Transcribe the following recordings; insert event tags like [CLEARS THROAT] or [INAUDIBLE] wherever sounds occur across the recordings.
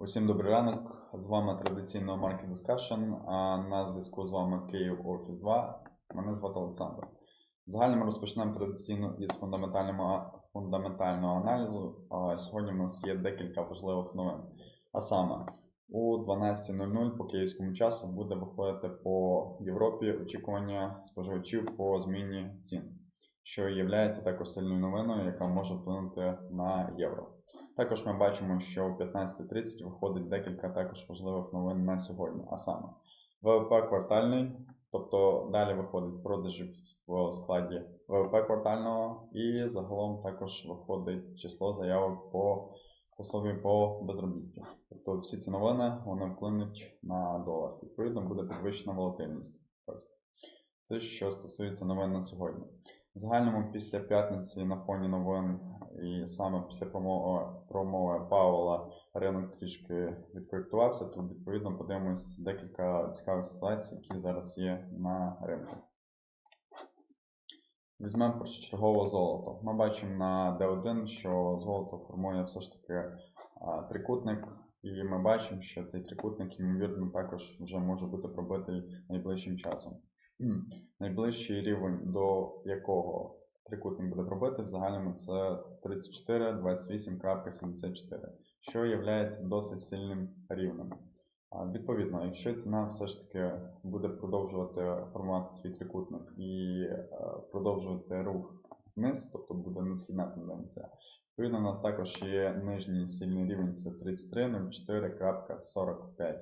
Усім добрий ранок. З вами традиційно Market Discussion, а на зв'язку з вами Київ Офіс 2. Мене звати Олександр. В загальному розпочнемо традиційно із фундаментального, фундаментального аналізу. А Сьогодні в нас є декілька важливих новин. А саме, у 12.00 по київському часу буде виходити по Європі очікування споживачів по зміні цін, що є також сильною новиною, яка може вплинути на євро. Також ми бачимо, що о 15.30 виходить декілька також важливих новин на сьогодні. А саме ВВП квартальний, тобто далі виходить продажі в складі ВВП квартального, і загалом також виходить число заявок по особі по безробіттю. Тобто всі ці новини вони вплинуть на долар. Відповідно, буде підвищена волатильність. Це що стосується новин на сьогодні. В загальному після п'ятниці на фоні новин і саме після промови, промови Паула ринок трішки відкоректувався, то відповідно подивимось декілька цікавих ситуацій, які зараз є на ринку. Візьмемо першочергово золото. Ми бачимо на D1, що золото формує все ж таки трикутник, і ми бачимо, що цей трикутник, ймовірно, також вже може бути пробитий найближчим часом. Найближчий рівень, до якого трикутник буде пробити, в загальному це 34,28.74, що є досить сильним рівнем. Відповідно, якщо ціна все ж таки буде продовжувати формувати свій трикутник і е, продовжувати рух вниз, тобто буде несхідна тенденція, відповідно, у нас також є нижній сильний рівень це 33,04.45.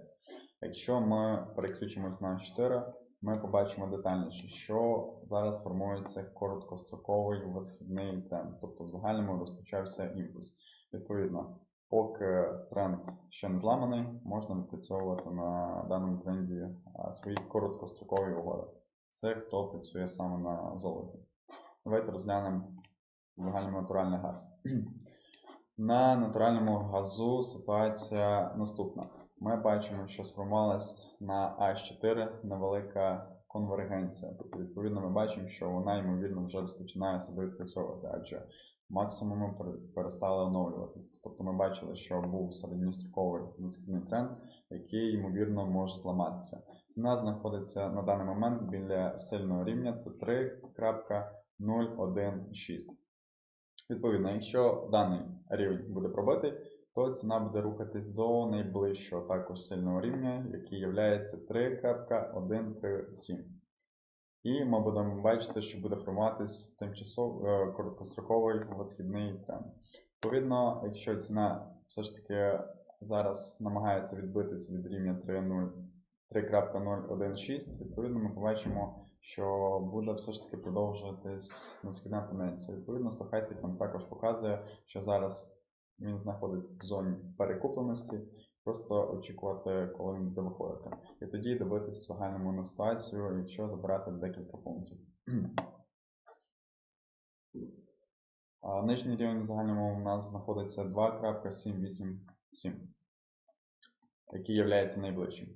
Якщо ми переключимось на 4, ми побачимо детальніше, що зараз формується короткостроковий висхідний тренд, тобто в загальному розпочався імпульс. Відповідно, поки тренд ще не зламаний, можна відпрацьовувати на даному тренді свої короткострокові угоди. Це хто працює саме на золоті. Давайте розглянемо загальний натуральний газ. [CLEARS THROAT] На натуральному газу ситуація наступна. Ми бачимо, що сформувалась на H4 невелика конвергенція. Тобто, відповідно, ми бачимо, що вона, ймовірно, вже розпочинає себе відпрацьовувати, адже максимуми перестали оновлюватися. Тобто ми бачили, що був середньостроковий низький тренд, який, ймовірно, може зламатися. Ціна знаходиться на даний момент біля сильного рівня, це 3.016. Відповідно, якщо даний рівень буде пробитий, то ціна буде рухатись до найближчого також сильного рівня, який є 3.137. І ми будемо бачити, що буде формуватись тимчасовий короткостроковий висхідний тренд. Відповідно, якщо ціна все ж таки зараз намагається відбитися від рівня 3.016, відповідно, ми побачимо, що буде все ж таки продовжуватись несхідна тенденція. Відповідно, стохастик нам також показує, що зараз він знаходиться в зоні перекупленості, просто очікувати, коли він буде виходити. І тоді дивитися в загальному на ситуацію, якщо забирати декілька пунктів. А Нижній рівень загальному у нас знаходиться 2.787, який є найближчим.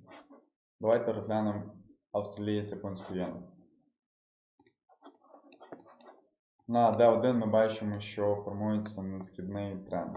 Давайте розглянемо австралієць японську єну. На D1 ми бачимо, що формується несхідний тренд.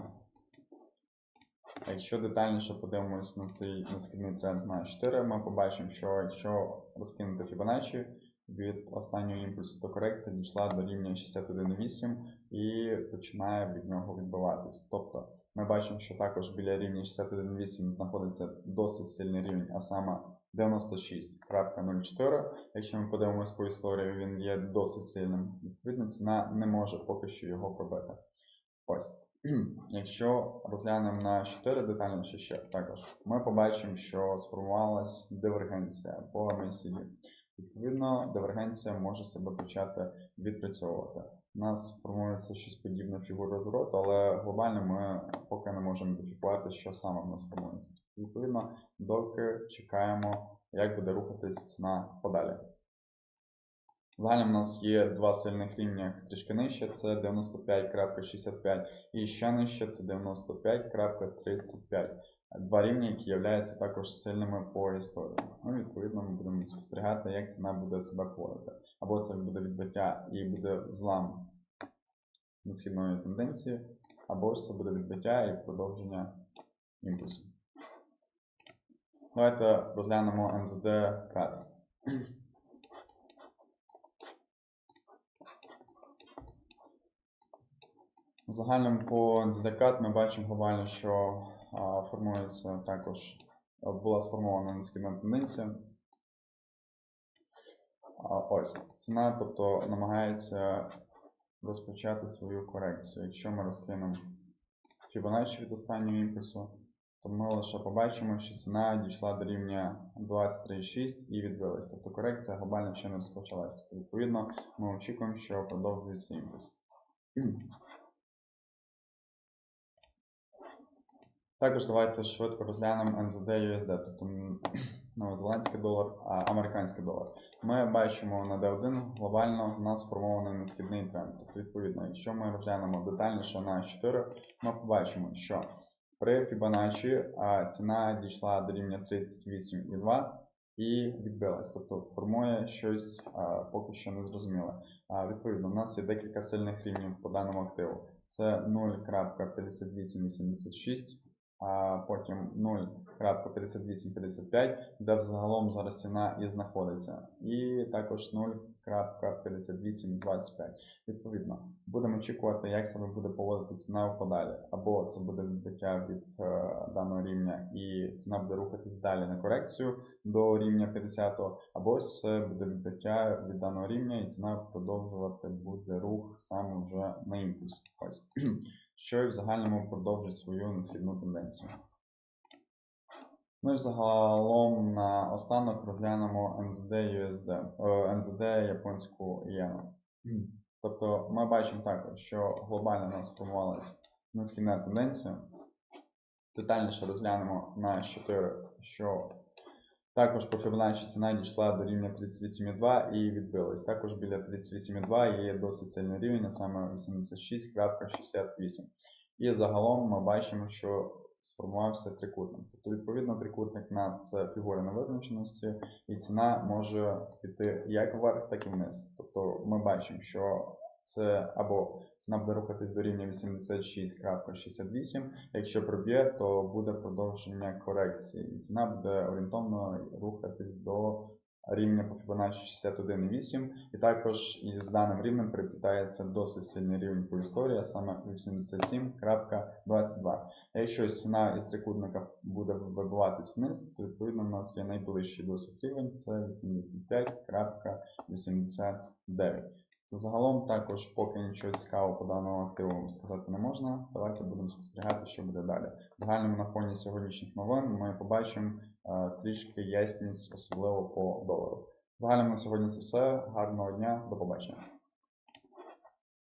Якщо детальніше подивимось на цей несхідний тренд на 4, ми побачимо, що якщо розкинути Fibonacci від останнього імпульсу, то корекція дійшла до рівня 61,8 і починає від нього відбиватись. Тобто ми бачимо, що також біля рівня 61,8 знаходиться досить сильний рівень, а саме 96.04. Якщо ми подивимось по історії, він є досить сильним. Відповідно, ціна не може поки що його пробити. Ось. [CLEARS THROAT] Якщо розглянемо на 4 детальніше ще також, ми побачимо, що сформувалась дивергенція по MACD. Відповідно, дивергенція може себе почати відпрацьовувати. У нас формується щось подібне фігура розвороту, але глобально ми поки не можемо ідентифікувати, що саме в нас формується. Відповідно, доки чекаємо, як буде рухатись ціна подалі. Взагалі у нас є два сильних рівня трішки нижче, це 95.65 і ще нижче це 95.35. Два рівні, які являються також сильними по історії. Ну, Відповідно, ми будемо спостерігати, як ціна буде себе поводити. Або це буде відбиття і буде злам несхідної тенденції, або ж це буде відбиття і продовження імпульсу. Давайте розглянемо НЗД КАТ. В загальному по НЗД КАТ ми бачимо глобально, що формується також, була сформована низькідна тенденція. Ось ціна, тобто намагається розпочати свою корекцію. Якщо ми розкинемо Fibonacci від останнього імпульсу, то ми лише побачимо, що ціна дійшла до рівня 23,6 і відбилась. Тобто корекція глобально ще не розпочалась. Тобто, відповідно, ми очікуємо, що продовжується імпульс. Також давайте швидко розглянемо NZD USD, тобто [CLEARS THROAT] новозеландський долар, а американський долар. Ми бачимо на D1 глобально в нас сформований несхідний тренд. Тобто, відповідно, якщо ми розглянемо детальніше на 4, ми побачимо, що при Fibonacci ціна дійшла до рівня 38,2 і відбилась. Тобто формує щось поки що незрозуміле. Відповідно, у нас є декілька сильних рівнів по даному активу. Це 0.5886, а потім 0.5855, де взагалом зараз ціна і знаходиться. І також 0.5825. Відповідно, будемо очікувати, як себе буде поводити ціна в подалі. Або це буде відбиття від е, даного рівня, і ціна буде рухатись далі на корекцію до рівня 50, або це буде відбиття від даного рівня, і ціна продовжувати буде рух саме вже на імпульс. Ось. Що і в загальному продовжить свою несхідну тенденцію. Ну і загалом на останок розглянемо NZD USD, NZD японську ієну. Тобто ми бачимо також, що глобально у нас сформувалася несхідна тенденція. Детальніше розглянемо на 4, що також по Fibonacci ціна дійшла до рівня 38,2 і відбилась. Також біля 38,2 є досить сильний рівень, а саме 86,68. І загалом ми бачимо, що сформувався трикутник. Тобто, відповідно, трикутник у нас це фігура невизначеності, і ціна може піти як вверх, так і вниз. Тобто ми бачимо, що це або ціна буде рухатись до рівня 86,68, якщо проб'є, то буде продовження корекції. Ціна буде орієнтовно рухатись до рівня по Fibonacci 61,8. І також із даним рівнем переплітається досить сильний рівень по історії, а саме 87,22. Якщо ціна із трикутника буде вибиватись вниз, то відповідно у нас є найближчий досить рівень, це 85,89. Загалом також поки нічого цікавого по даному активу сказати не можна. Давайте будемо спостерігати, що буде далі. В загальному на фоні сьогоднішніх новин ми побачимо е, трішки ясність, особливо по долару. В на сьогодні це все. Гарного дня, до побачення.